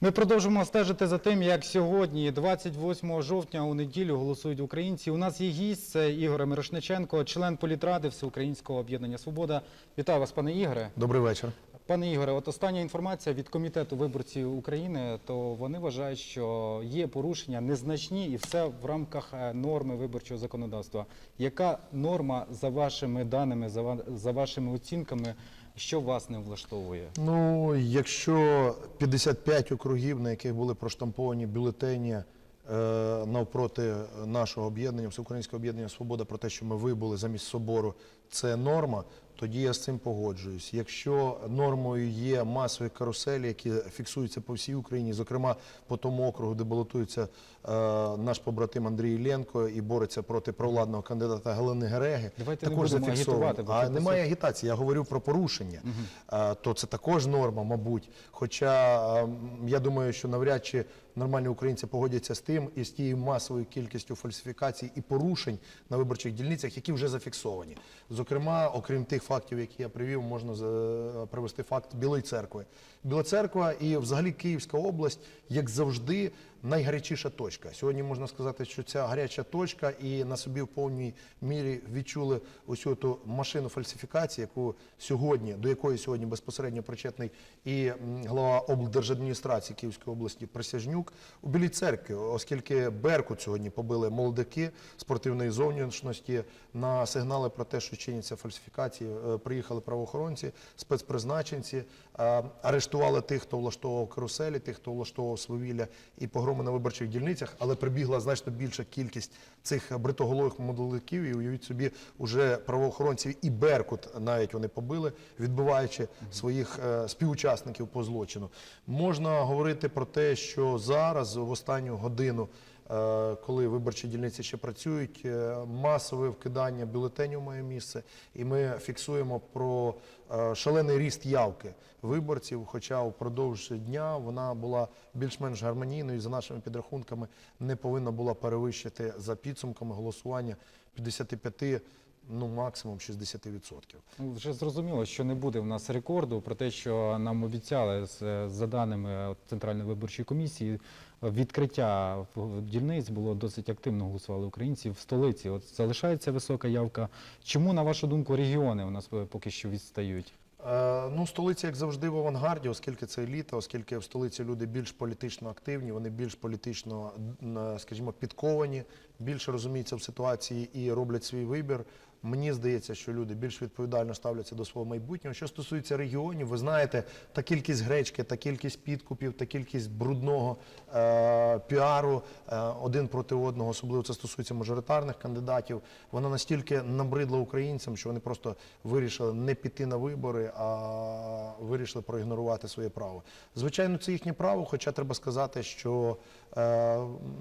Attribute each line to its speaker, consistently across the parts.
Speaker 1: Ми продовжимо стежити за тим, як сьогодні, 28 жовтня, у неділю голосують українці. У нас є гість, це Ігор Мирошниченко, член політради Всеукраїнського об'єднання Свобода. Вітаю вас, пане Ігоре.
Speaker 2: Добрий вечір.
Speaker 1: Пане Ігоре, от остання інформація від комітету виборців України, то вони вважають, що є порушення незначні і все в рамках е, норми виборчого законодавства. Яка норма за вашими даними, за ва- за вашими оцінками, що вас не влаштовує?
Speaker 2: Ну, якщо 55 округів, на яких були проштамповані бюлетені е, навпроти нашого об'єднання, Всеукраїнського об'єднання Свобода про те, що ми вибули замість собору, це норма, тоді я з цим погоджуюсь. Якщо нормою є масові каруселі, які фіксуються по всій Україні, зокрема по тому округу, де балотується е, наш побратим Андрій Іллєнко і бореться проти провладного кандидата Галини Гереги,
Speaker 1: Давайте
Speaker 2: також
Speaker 1: будемо
Speaker 2: зафіксовано. А немає агітації, я говорю про порушення. А, то це також норма, мабуть. Хоча м, я думаю, що навряд чи нормальні українці погодяться з тим і з тією масовою кількістю фальсифікацій і порушень на виборчих дільницях, які вже зафіксовані. Зокрема, окрім тих фактів, які я привів, можна привести факт Білої церкви. Біла церква і взагалі Київська область, як завжди, найгарячіша точка. Сьогодні можна сказати, що ця гаряча точка, і на собі в повній мірі відчули ось ту машину фальсифікації, яку сьогодні, до якої сьогодні безпосередньо причетний і м, голова облдержадміністрації Київської області Присяжнюк у Білій церкві, оскільки Беркут сьогодні побили молодики спортивної зовнішності на сигнали про те, що чиняться фальсифікації. Е, Приїхали правоохоронці, спецпризначенці, е, арештували тих, хто влаштовував каруселі, тих, хто влаштовував свавілля і погроми на виборчих дільницях, але прибігла значно більша кількість цих бритоголових молодиків. І уявіть собі, уже правоохоронців і Беркут навіть вони побили, відбиваючи своїх е, співучасників по злочину. Можна говорити про те, що зараз в останню годину. Е, Коли виборчі дільниці ще працюють, е, масове вкидання бюлетенів має місце, і ми фіксуємо про е, шалений ріст явки виборців. Хоча впродовж дня вона була більш-менш гармонійною, і за нашими підрахунками не повинна була перевищити за підсумками голосування 55, ну максимум 60%.
Speaker 1: Ну, вже зрозуміло, що не буде в нас рекорду про те, що нам обіцяли з- за даними Центральної виборчої комісії. Відкриття в- дільниць було досить активно голосували українці в столиці. От залишається висока явка. Чому, на вашу думку, регіони у нас е, поки що відстають?
Speaker 2: Е, Ну, столиця, як завжди, в авангарді, оскільки це еліта, оскільки в столиці люди більш політично активні, вони більш політично, м, скажімо, підковані, більше розуміються в ситуації і роблять свій вибір. Мені здається, що люди більш відповідально ставляться до свого майбутнього. Що стосується регіонів, ви знаєте, та кількість гречки, та кількість підкупів, та кількість брудного е, піару е, один проти одного, особливо це стосується мажоритарних кандидатів. Вона настільки набридла українцям, що вони просто вирішили не піти на вибори, а вирішили проігнорувати своє право. Звичайно, це їхнє право, хоча треба сказати, що е,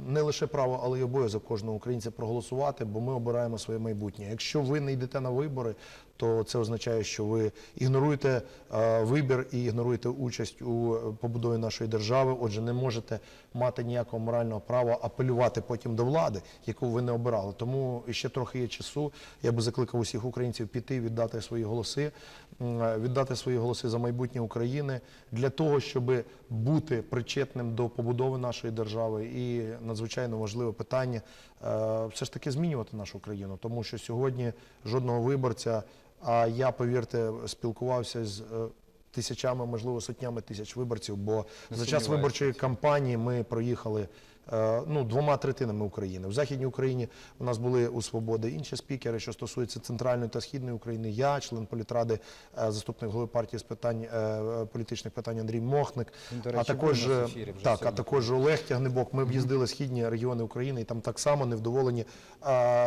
Speaker 2: не лише право, але й обов'язок кожного українця проголосувати, бо ми обираємо своє майбутнє. Якщо ви не йдете на вибори, то це означає, що ви ігноруєте е, вибір і ігноруєте участь у е, побудові нашої держави. Отже, не можете мати ніякого морального права апелювати потім до влади, яку ви не обирали. Тому ще трохи є часу. Я би закликав усіх українців піти, віддати свої голоси, е, віддати свої голоси за майбутнє України для того, щоб бути причетним до побудови нашої держави. І надзвичайно важливе питання все ж таки змінювати нашу країну, тому що сьогодні жодного виборця. А я, повірте, спілкувався з е, тисячами, можливо, сотнями тисяч виборців, бо
Speaker 1: Не
Speaker 2: за час виборчої кампанії ми проїхали ну, двома третинами України. В Західній Україні у нас були у Свободи інші спікери, що стосується центральної та східної України. Я, член політради, е, заступник голови партії з питань е, політичних питань Андрій Мохник.
Speaker 1: До
Speaker 2: а також
Speaker 1: у
Speaker 2: е, так, а також Олег Тягнебок. Ми об'їздили східні регіони України, і там так само невдоволені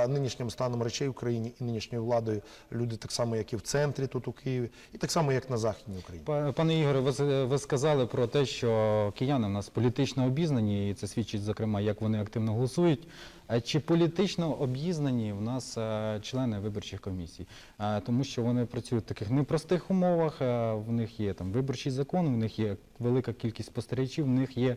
Speaker 2: нинішнім станом речей в Україні і нинішньою владою. Люди так само, як і в центрі, тут у Києві, і так само, як на західній Україні.
Speaker 1: Пане Ігоре, ви, ви сказали про те, що кияни в нас політично обізнані, і це свідчить, зокрема, як вони активно голосують. Чи політично обізнані в нас е, члени виборчих комісій? Е, Тому що вони працюють в таких непростих умовах, е, в них є там виборчий закон, в них є велика кількість спостерігачів, в них є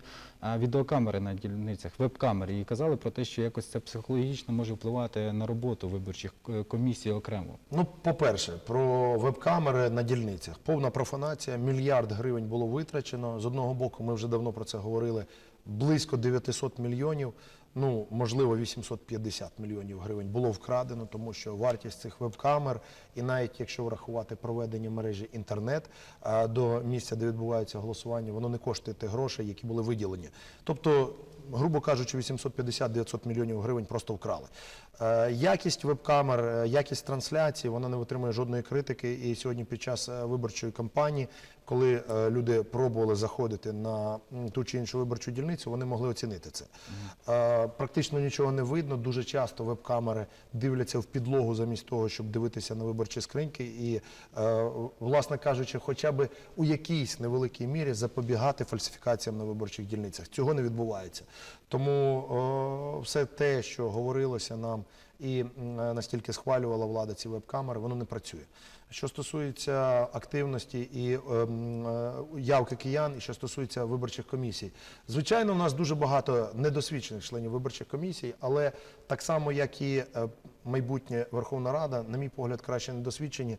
Speaker 1: відеокамери на дільницях, веб-камери, і казали про те, що якось це психологічно може впливати на роботу виборчих комісій окремо.
Speaker 2: Ну, по-перше, про веб-камери на дільницях. Повна профанація, мільярд гривень було витрачено. З одного боку, ми вже давно про це говорили. Близько 900 мільйонів, ну можливо 850 мільйонів гривень було вкрадено, тому що вартість цих веб-камер, і навіть якщо врахувати проведення мережі інтернет до місця, де відбувається голосування, воно не коштує тих грошей, які були виділені. Тобто, грубо кажучи, 850-900 мільйонів гривень просто вкрали. Е, Якість веб-камер, е, якість трансляції, вона не витримує жодної критики. І сьогодні під час е, виборчої кампанії, коли е, люди пробували заходити на ту чи іншу виборчу дільницю, вони могли оцінити це. Е, Практично нічого не видно. Дуже часто веб-камери дивляться в підлогу замість того, щоб дивитися на виборчі скриньки. І, е, власне кажучи, хоча б у якійсь невеликій мірі запобігати фальсифікаціям на виборчих дільницях. Цього не відбувається. Тому все те, що говорилося нам і е, настільки схвалювала влада ці веб-камери, воно не працює. Що стосується активності і ем, е, явки киян, і що стосується виборчих комісій, звичайно, у нас дуже багато недосвідчених членів виборчих комісій, але так само, як і е, майбутня Верховна Рада, на мій погляд, краще недосвідчені досвідчені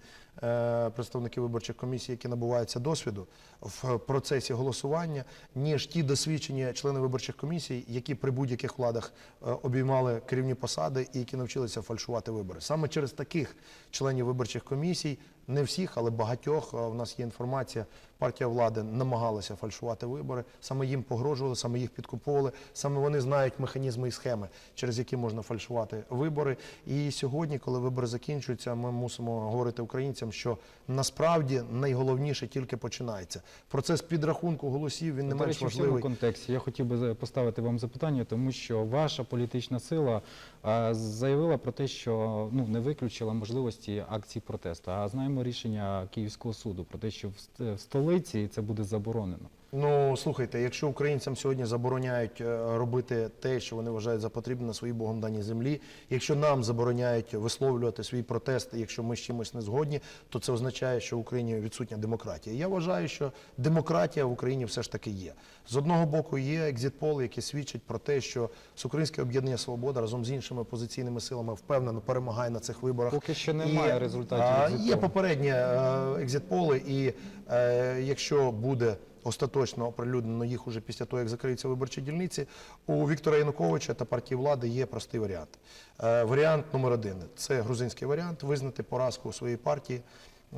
Speaker 2: представники виборчих комісій, які набуваються досвіду в процесі голосування, ніж ті досвідчені члени виборчих комісій, які при будь-яких владах е, обіймали керівні посади і які навчилися фальшувати вибори. Саме через таких членів виборчих комісій, не всіх, але багатьох, е, в нас є інформація, партія влади намагалася фальшувати вибори, саме їм погрожували, саме їх підкуповували, саме вони знають механізми і схеми, через які можна фальшувати вибори. І сьогодні, коли вибори закінчуються, ми мусимо говорити українцям, що насправді найголовніше тільки починається. Процес підрахунку голосів він не менш
Speaker 1: речі, в цьому
Speaker 2: важливий.
Speaker 1: контексті я хотів би поставити вам запитання, тому що ваша політична сила заявила про те, що ну не виключила можливості акцій протесту. А знаємо рішення Київського суду про те, що в столиці це буде заборонено.
Speaker 2: Ну слухайте, якщо українцям сьогодні забороняють е, робити те, що вони вважають за потрібне на своїй богом даній землі, якщо нам забороняють висловлювати свій протест, якщо ми з чимось не згодні, то це означає, що в Україні відсутня демократія. Я вважаю, що демократія в Україні все ж таки є. З одного боку, є екзитполи, які свідчать про те, що Всеукраїнське об'єднання Свобода разом з іншими опозиційними силами впевнено перемагає на цих виборах.
Speaker 1: Поки що немає
Speaker 2: І,
Speaker 1: результатів екзитполу.
Speaker 2: Є попередні е, екзитполи, і е, якщо буде остаточно оприлюднено їх уже після того, як закриються виборчі дільниці, у Віктора Януковича та партії влади є простий варіант. Е, Варіант номер один це грузинський варіант визнати поразку у своїй партії.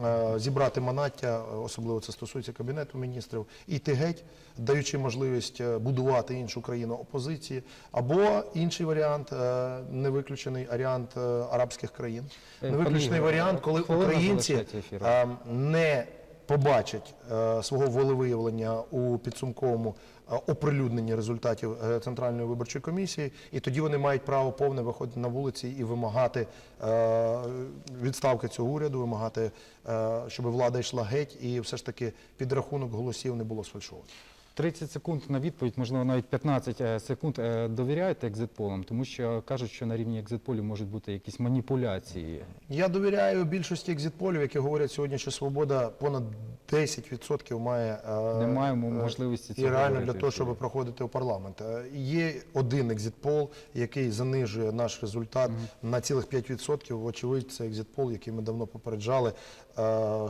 Speaker 2: е, Зібрати манаття, е, особливо це стосується кабінету міністрів, і йти геть, даючи можливість будувати іншу країну опозиції, або інший варіант, не виключений варіант арабських країн, не виключений варіант, коли українці
Speaker 1: залишається ефіру.
Speaker 2: е, не побачать е, свого волевиявлення у підсумковому е, оприлюдненні результатів е, Центральної виборчої комісії, і тоді вони мають право повне виходити на вулиці і вимагати відставки цього уряду, вимагати, щоб влада йшла геть, і все ж таки підрахунок голосів не було сфальшований.
Speaker 1: 30 секунд на відповідь, можливо, навіть 15 е, секунд. Е, Довіряєте екзитполам? Тому що кажуть, що на рівні екзитполів можуть бути якісь маніпуляції.
Speaker 2: Я довіряю більшості екзитполів, які говорять сьогодні, що свобода понад 10% має е,
Speaker 1: Не маємо можливості
Speaker 2: і реально для того, щоб проходити у парламент. Є один екзитпол, який занижує наш результат на цілих 5%. Вочевидь, це екзитпол, який ми давно попереджали,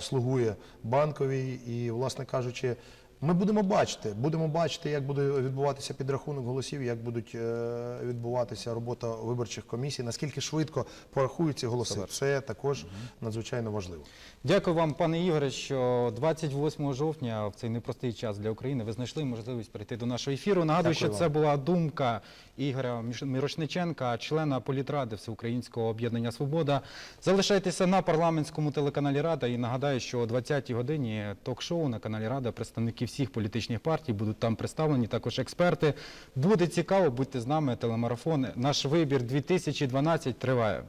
Speaker 2: слугує банковій і, власне кажучи. Ми будемо бачити, будемо бачити, як буде відбуватися підрахунок голосів, як будуть е, відбуватися робота виборчих комісій, наскільки швидко порахують ці голоси. Це також надзвичайно важливо.
Speaker 1: Дякую вам, пане Ігоре, що 28 жовтня в цей непростий час для України ви знайшли можливість прийти до нашого ефіру. Нагадую,
Speaker 2: Дякую
Speaker 1: що це була думка Ігоря Мірошниченка, члена політради Всеукраїнського об'єднання Свобода. Залишайтеся на парламентському телеканалі Рада і нагадаю, що о 20-й годині ток-шоу на каналі Рада представники всіх політичних партій будуть там представлені, також експерти. Буде цікаво, будьте з нами. Телемарафон. Наш вибір 2012 триває.